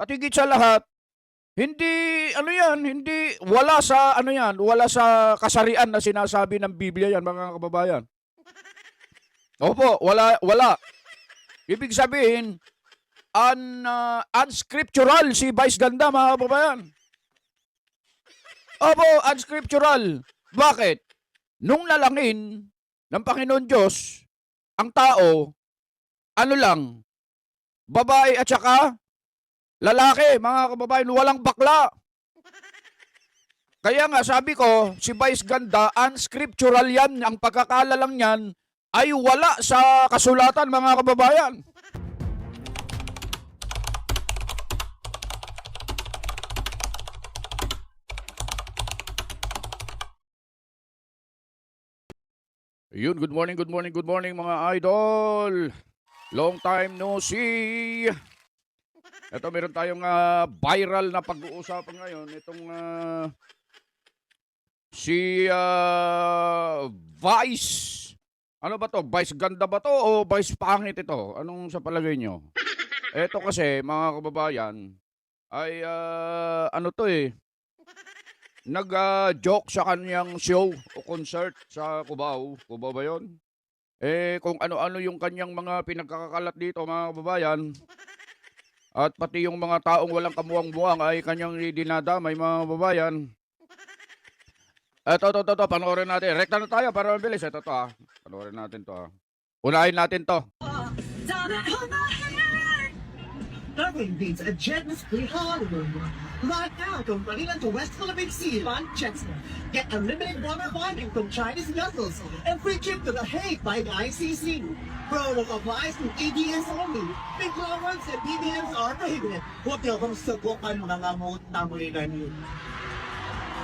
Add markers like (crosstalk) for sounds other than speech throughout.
At higit sa lahat, hindi, ano yan, hindi, wala sa, ano yan, wala sa kasarian na sinasabi ng Biblia yan, mga kababayan. Opo, wala, wala. Ibig sabihin, un, uh, unscriptural si Vice Ganda, mga kababayan. Opo, unscriptural. Bakit? Nung lalangin ng Panginoon Diyos, ang tao, ano lang, babae at saka lalaki, mga kababayan, walang bakla. Kaya nga, sabi ko, si Vice Ganda, unscriptural yan, ang pagkakalalang yan, ay wala sa kasulatan, mga kababayan. Yun, good morning, good morning, good morning mga idol. Long time no see. Ito meron tayong ah, viral na pag-uusapan ngayon. Itong ah, si ah, Vice. Ano ba to? Vice ganda ba to o Vice pangit ito? Anong sa palagay nyo? Ito kasi mga kababayan ay ah, ano to eh nag-joke sa kanyang show o concert sa Cubao. Cubao ba yun? Eh, kung ano-ano yung kanyang mga pinagkakakalat dito, mga kababayan, at pati yung mga taong walang kamuwang-muwang ay kanyang dinadamay, mga kababayan. Eto, to, to, to, panoorin natin. Rekta na tayo para mabilis. Ito to, ah. Panoorin natin to, ah. Unahin natin to. Nothing beats a gently Hollywood. Right now, from Manila to West Philippine Sea, Manchester. Get unlimited water bonding from Chinese vessels and free trip to the Hague by the ICC. Promo applies to ABS only. Big runs and BBMs are prohibited. Huwag niyo akong subukan mga ngamot na mulinan niyo.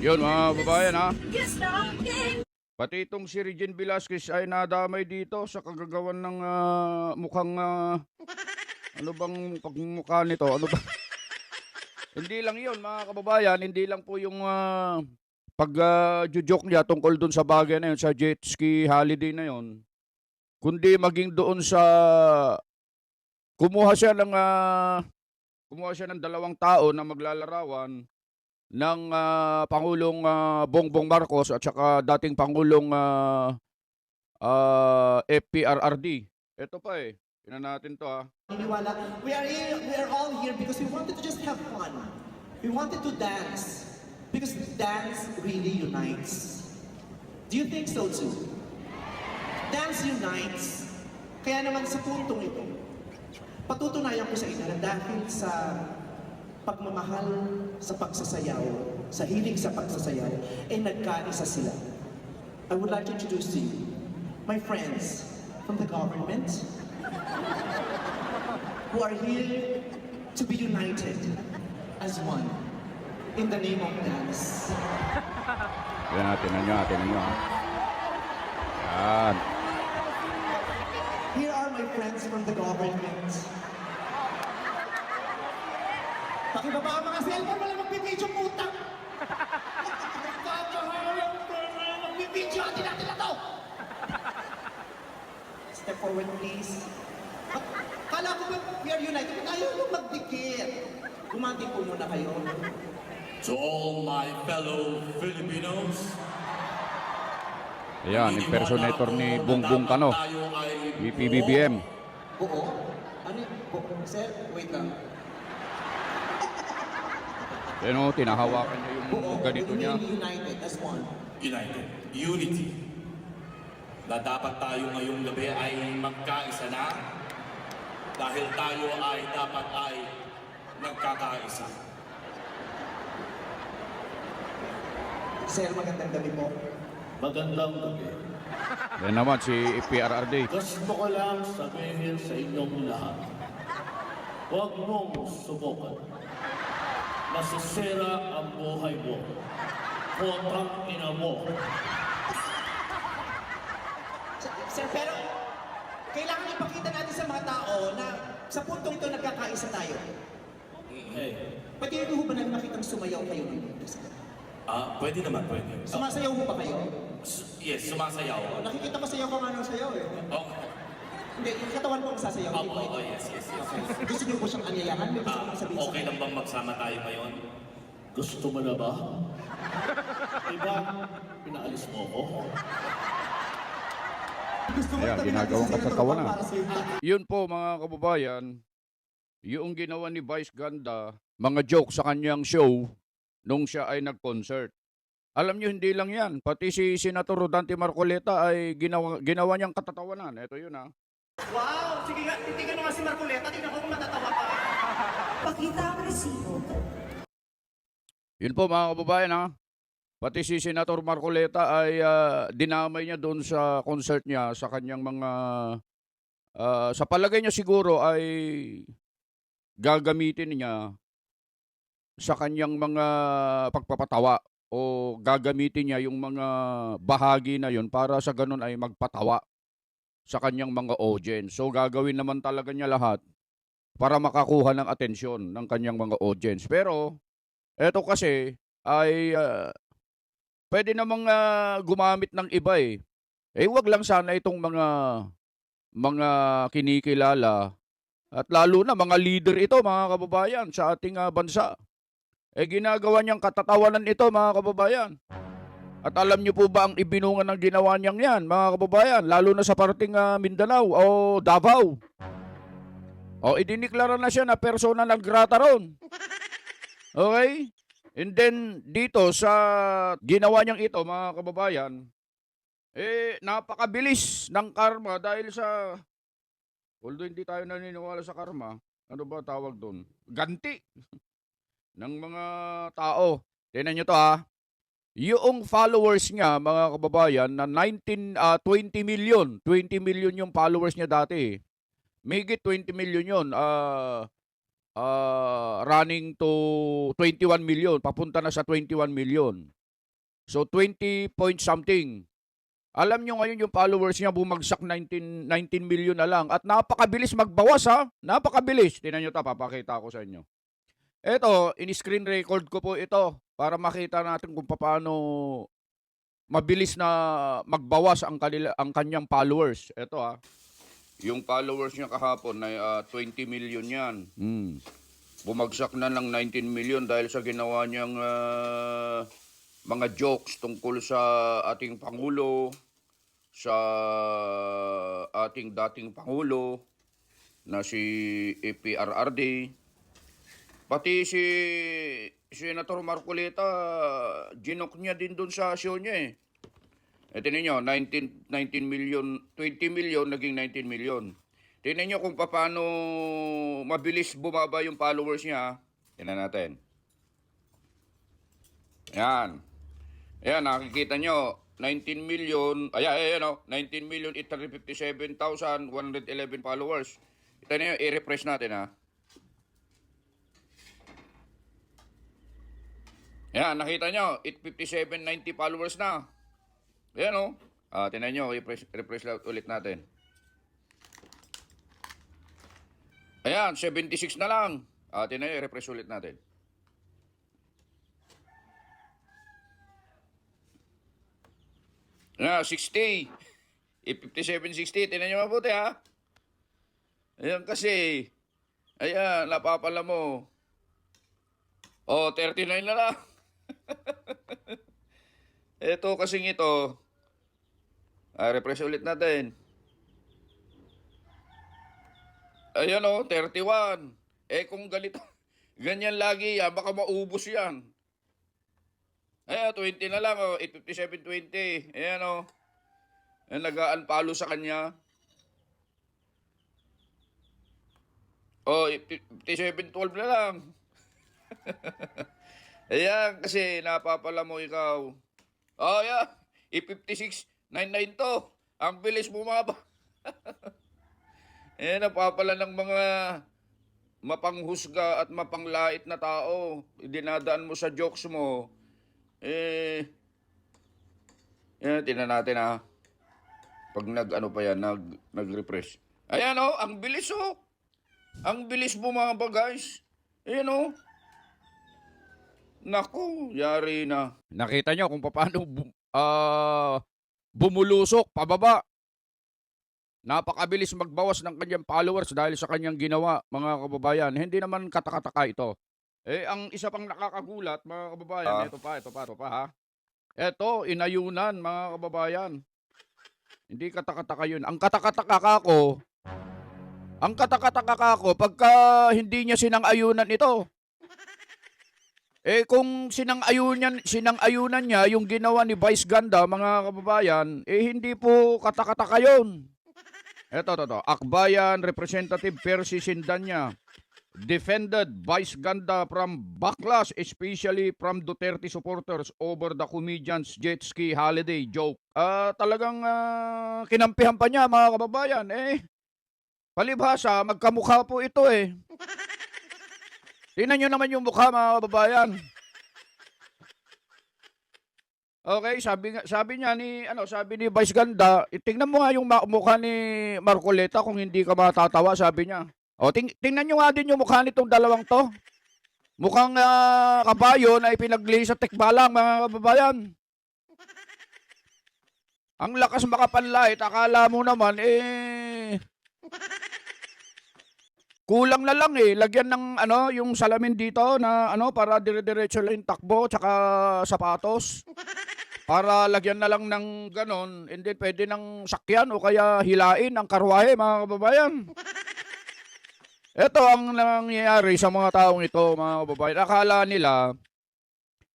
Yun, mga kababayan, ha. Pati itong si Regine Velasquez ay nadamay dito sa kagagawan ng ah, mukhang ah, ano bang pagmumukha nito? Ano ba? (laughs) hindi lang 'yon mga kababayan, hindi lang po yung ah, pag joke niya tungkol dun sa bagay na yun, sa jet ski holiday na yun. Kundi maging doon sa kumuha siya ng ah, kumuha siya ng dalawang tao na maglalarawan ng ah, Pangulong ah, Bongbong Marcos at saka dating Pangulong ah, ah, FPRRD. Ito pa eh. Tingnan natin to ah. Iniwala, we are here, we are all here because we wanted to just have fun. We wanted to dance because dance really unites. Do you think so too? Dance unites. Kaya naman sa puntong ito, patutunayan ko sa inyo na dahil sa pagmamahal sa pagsasayaw, sa hilig sa pagsasayaw, ay nagkaisa sila. I would like to introduce to you my friends from the government, who are here to be united as one in the name of dance. Yan natin, tingnan nyo, tingnan nyo. Yan. Here are my friends from the government. Pakibaba ang mga cellphone, wala magbibidyo, puta! Nagpapahalang pala, magbibidyo, atin natin na to! Step forward, please. Ah, Kala ko ba we are united? Ayaw mo magdikit. Gumanti po muna kayo. To all my fellow Filipinos, Ayan, impersonator ni Bongbong Kano, tayo ay ni PBBM. Oo. Ano yun? Bu- Sir, wait lang. Yan o, tinahawakan niya yung Buo, ganito niya. united as one. united, unity, na dapat tayo ngayong gabi ay magkaisa na dahil tayo ay dapat ay nagkakaisa. Sir, magandang gabi po. Magandang gabi. Yan naman si PRRD. Gusto ko lang sabihin sa inyong lahat, huwag mong subukan. Masisira ang buhay mo. Putang ina mo. Sir, sir, pero kailangan ipakita natin sa mga tao na sa puntong ito nagkakaisa tayo. Hey, Pwede rin ho ba namin makitang sumayaw kayo ng Ah, pwede naman, pwede. Sumasayaw ho ba kayo? S- yes, sumasayaw. Nakikita ko sayaw ka nga ng sayaw eh. Oh, Hindi, yung katawan po ang sasayaw. Oo, Hindi ito. yes, yes, yes. Gusto niyo po siyang anyayahan? May gusto Ah, ko sabihin sa okay lang bang magsama tayo ngayon? Gusto mo na ba? Diba, pinaalis mo ko? Talaga ginagawang katatawanan. Yun po mga kababayan, yung ginawa ni Vice Ganda, mga joke sa kanyang show nung siya ay nag-concert. Alam nyo, hindi lang yan. Pati si Senator Rodante Marcoleta ay ginawa, ginawa niyang katatawanan. Ito yun ha. Wow! Sige nga, titignan mo nga si Marcoleta. Tingnan ko kung matatawa ka. Pakita ang resibo. Yun po mga kababayan ha. Pati si Senator Marcoleta ay ah, dinamay niya doon sa concert niya sa kanyang mga ah, sa palagay niya siguro ay gagamitin niya sa kanyang mga pagpapatawa o gagamitin niya yung mga bahagi na yun para sa ganun ay magpatawa sa kanyang mga audience. So gagawin naman talaga niya lahat para makakuha ng atensyon ng kanyang mga audience. Pero eto kasi ay ah, pwede namang ah, gumamit ng iba eh. Eh wag lang sana itong mga mga kinikilala at lalo na mga leader ito mga kababayan sa ating ah, bansa. Eh ginagawa niyang katatawanan ito mga kababayan. At alam niyo po ba ang ibinungan ng ginawa niyang yan mga kababayan lalo na sa parting ah, Mindanao o Davao. O idiniklara na siya na persona ng grata ron. (laughs) Okay? And then dito sa ginawa niyang ito mga kababayan, eh napakabilis ng karma dahil sa although hindi tayo naniniwala sa karma, ano ba tawag doon? Ganti (laughs) ng mga tao. Tingnan niyo to ha. Yung followers niya, mga kababayan, na 19, ah, 20 million. 20 million yung followers niya dati. Mahigit 20 million yun. Ah, ah, running to 21 million. Papunta na sa 21 million. So 20 point something. Alam nyo ngayon yung followers niya bumagsak 19, 19 million na lang. At napakabilis magbawas ha. Napakabilis. Tingnan nyo to, papakita ko sa inyo. Ito, in-screen record ko po ito para makita natin kung paano mabilis na magbawas ang kanila ang kanyang followers. Ito ha. Yung followers niya kahapon ay ah, 20 million 'yan. Hmm. Bumagsak na ng 19 million dahil sa ginawa niyang ah, mga jokes tungkol sa ating pangulo, sa ating dating pangulo na si APRRD. Pati si Senator Marcoleta, ginok niya din doon sa show niya eh. E tinan nyo, 19, 19 million, 20 million, naging 19 million. Tingnan nyo kung paano mabilis bumaba yung followers niya. Tingnan natin. Yan. Ayan, nakikita nyo, 19 million, ayan, ayan, oh, 19 million 857,111 followers. Ito na yun, i-refresh natin ha. Ayan, nakita nyo, 857.90 followers na. Ayan o. Ah, tinan nyo, refresh lang ulit natin. Ayan, 76 na lang. Ah, tinan nyo, refresh ulit natin. Ayan, 60. I-57.60. Tinan nyo mabuti ha. Ayan kasi. Ayan, napapala mo. Oh, 39 na lang. (laughs) ito kasing ito. Ah, refresh ulit natin. Ayan o, 31. Eh kung ganito, (laughs) ganyan lagi yan, baka maubos yan. Ayan, 20 na lang o, 857.20. Ayan o. Ayan, nag-unfollow sa kanya. O, 57.12 na lang. (laughs) Ayan, kasi napapala mo ikaw. Oh, yeah. I-56.99 to. Ang bilis bumaba. (laughs) Ayan, napapala ng mga mapanghusga at mapanglait na tao. Dinadaan mo sa jokes mo. Eh, yan, tingnan natin ha. Pag nag, ano pa yan, nag, nag-refresh. Ayan oh, ang bilis oh. Ang bilis bumaba guys. Ayan oh. Naku, yari na. Nakita nyo kung paano ah, bumulusok pababa. napakabilis magbawas ng kanyang followers dahil sa kanyang ginawa, mga kababayan. Hindi naman katakataka ito. Eh, ang isa pang nakakagulat, mga kababayan, Ah. ito pa, ito pa, ito pa, ha? Ito, inayunan, mga kababayan. Hindi katakataka yun. Ang katakataka ka ko, ang katakataka ka ko, pagka hindi niya sinang-ayunan ito. Eh kung sinang-ayunan, sinang-ayunan niya yung ginawa ni Vice Ganda, mga kababayan, eh hindi po katakataka yun. Ito, ito, ito. Akbayan Representative Percy Sindanya defended Vice Ganda from backlash, especially from Duterte supporters over the comedian's jet ski holiday joke. Ah, talagang ah, kinampihan pa niya, mga kababayan. Eh, palibhasa, magkamukha po ito eh. Tingnan nyo naman yung mukha, mga kababayan. Okay, sabi nga sabi niya ni ano, sabi ni Vice Ganda, "Eh, tingnan mo nga yung mukha ni Marcoleta kung hindi ka matatawa, sabi niya. O ting tingnan niyo nga din yung mukha nitong dalawang to. Mukhang ah, kabayo na ipinaglay sa tekbalang mga kababayan. Ang lakas makapanlait, akala mo naman eh Kulang na lang eh, lagyan ng ano, yung salamin dito na ano para dire-diretso lang yung takbo tsaka sapatos. Para lagyan na lang ng ganon, hindi pwede ng sakyan o kaya hilain ang karwahe mga kababayan. Ito ang nangyayari sa mga taong ito mga kababayan. Akala nila,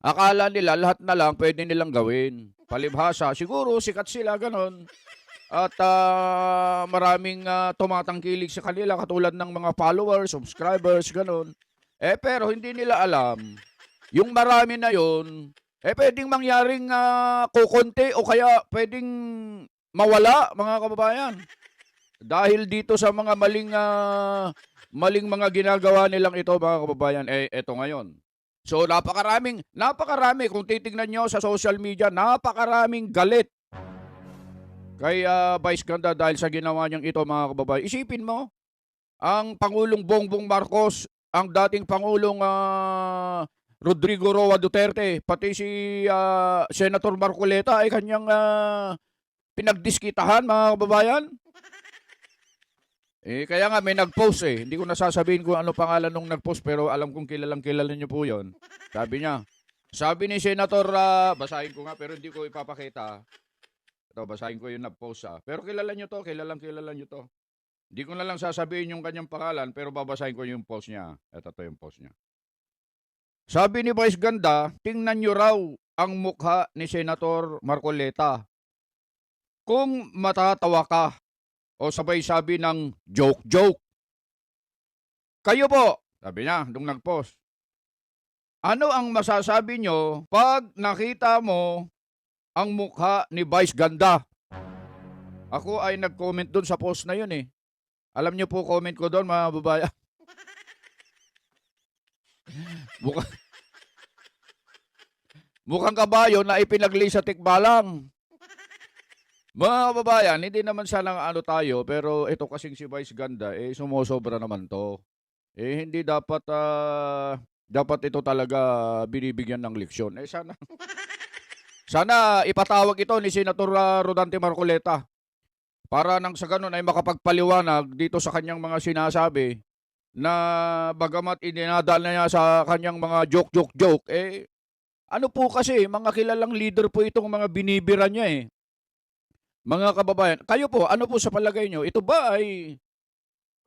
akala nila lahat na lang pwede nilang gawin. Palibhasa, siguro sikat sila ganon. At ah, maraming ah, tumatangkilik sa kanila katulad ng mga followers, subscribers, ganun. Eh pero hindi nila alam, yung marami na yon, eh pwedeng mangyaring uh, kukunti o kaya pwedeng mawala mga kababayan. Dahil dito sa mga maling ah, maling mga ginagawa nilang ito mga kababayan, eh eto ngayon. So napakaraming, napakarami kung titingnan nyo sa social media, napakaraming galit kay ah, Vice Ganda dahil sa ginawa niyang ito mga kababayan. Isipin mo, ang Pangulong Bongbong Marcos, ang dating Pangulong ah, Rodrigo Roa Duterte, pati si ah, Senator Marcoleta ay kanyang ah, pinagdiskitahan mga kababayan. Eh, kaya nga may nag-post eh. Hindi ko nasasabihin kung ano pangalan nung nag-post pero alam kong kilalang kilala niyo po yon. Sabi niya, sabi ni Senator, ah, basahin ko nga pero hindi ko ipapakita. Ito, basahin ko yung nag-post ah. Pero kilala nyo to, kilalang kilala nyo to. Hindi ko na lang sasabihin yung kanyang pangalan, pero babasahin ko yung post niya. Ito to yung post niya. Sabi ni Vice Ganda, tingnan nyo raw ang mukha ni Senator Marcoleta. Kung matatawa ka, o sabay sabi ng joke-joke. Kayo po, sabi niya, nung nag-post. Ano ang masasabi nyo pag nakita mo ang mukha ni Vice Ganda. Ako ay nag-comment doon sa post na yun eh. Alam niyo po comment ko doon mga babae. (laughs) Mukha Mukhang kabayo na ipinagli sa tikbalang. Mga kababayan, hindi naman sana ano tayo, pero ito kasing si Vice Ganda, eh sumusobra naman to. Eh hindi dapat, ah, dapat ito talaga binibigyan ng leksyon. Eh sana, (laughs) sana ipatawag ito ni Senator ah, Rodante Marcoleta para nang sa ganun ay makapagpaliwanag dito sa kanyang mga sinasabi na bagamat ininadal na niya sa kanyang mga joke-joke-joke, eh ano po kasi, mga kilalang leader po itong mga binibira niya eh. Mga kababayan, kayo po, ano po sa palagay nyo? Ito ba ay,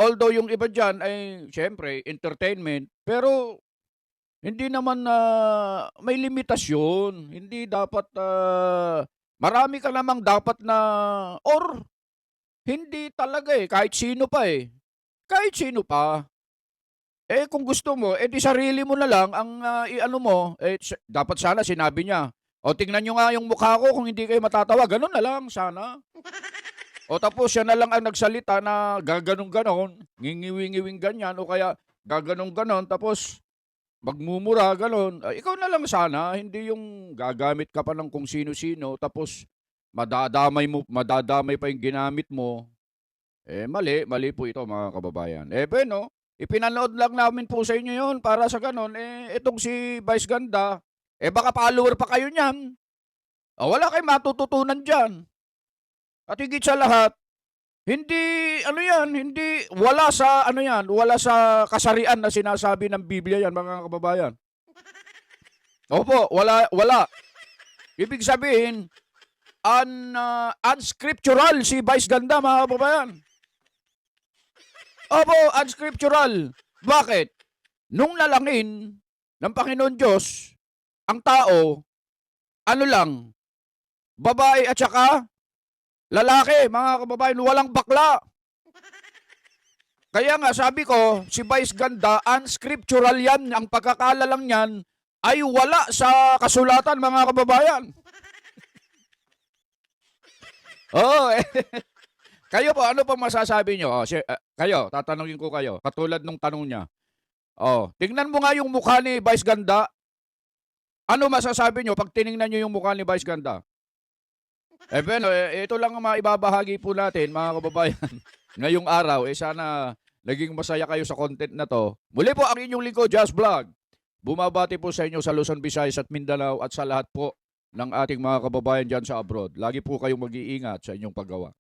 although yung iba dyan ay, syempre, entertainment, pero hindi naman na may limitasyon. Hindi dapat, ah, marami ka namang dapat na, or, hindi talaga eh, kahit sino pa eh. Kahit sino pa. Eh kung gusto mo, eh di sarili mo na lang ang ah, i-ano mo, eh dapat sana sinabi niya. O tingnan nyo nga yung mukha ko kung hindi kayo matatawa. Ganun na lang, sana. (laughs) O tapos siya na lang ang nagsalita na gaganong-ganon, ngingiwing-ngiwing ganyan, o kaya gaganong-ganon, tapos magmumura, ganon. Ay, ikaw na lang sana, hindi yung gagamit ka pa ng kung sino-sino, tapos madadamay mo, madadamay pa yung ginamit mo. Eh, mali, mali po ito mga kababayan. Eh, bueno, ipinanood lang namin po sa inyo yun para sa ganon. Eh, itong si Vice Ganda, eh baka follower pa kayo niyan. Ah, wala kayong matututunan dyan. At higit sa lahat, Hindi, ano yan, hindi, wala sa, ano yan, wala sa kasarian na sinasabi ng Biblia yan, mga kababayan. Opo, wala, wala. Ibig sabihin, un, uh, unscriptural si Vice Ganda, mga kababayan. Opo, unscriptural. Bakit? Nung nalangin ng Panginoon Diyos, ang tao, ano lang, babae at saka lalaki, mga kababayan, walang bakla. Kaya nga, sabi ko, si Vice Ganda, unscriptural yan, ang pagkakalalang yan, ay wala sa kasulatan, mga kababayan. (laughs) Oo, eh. (laughs) Kayo po, ano pa masasabi nyo? Oh, si, ah, kayo, tatanungin ko kayo. Katulad nung tanong niya. Oh, tingnan mo nga yung mukha ni Vice Ganda. Ano masasabi nyo pag tiningnan nyo yung mukha ni Vice Ganda? Eh, bueno, eh, ito lang ang maibabahagi po natin, mga kababayan. (laughs) Ngayong araw, eh sana naging masaya kayo sa content na to. Muli po ang inyong lingkod, Just Vlog. Bumabati po sa inyo sa Luzon, Visayas at Mindanao at sa lahat po ng ating mga kababayan dyan sa abroad. Lagi po kayong mag-iingat sa inyong paggawa.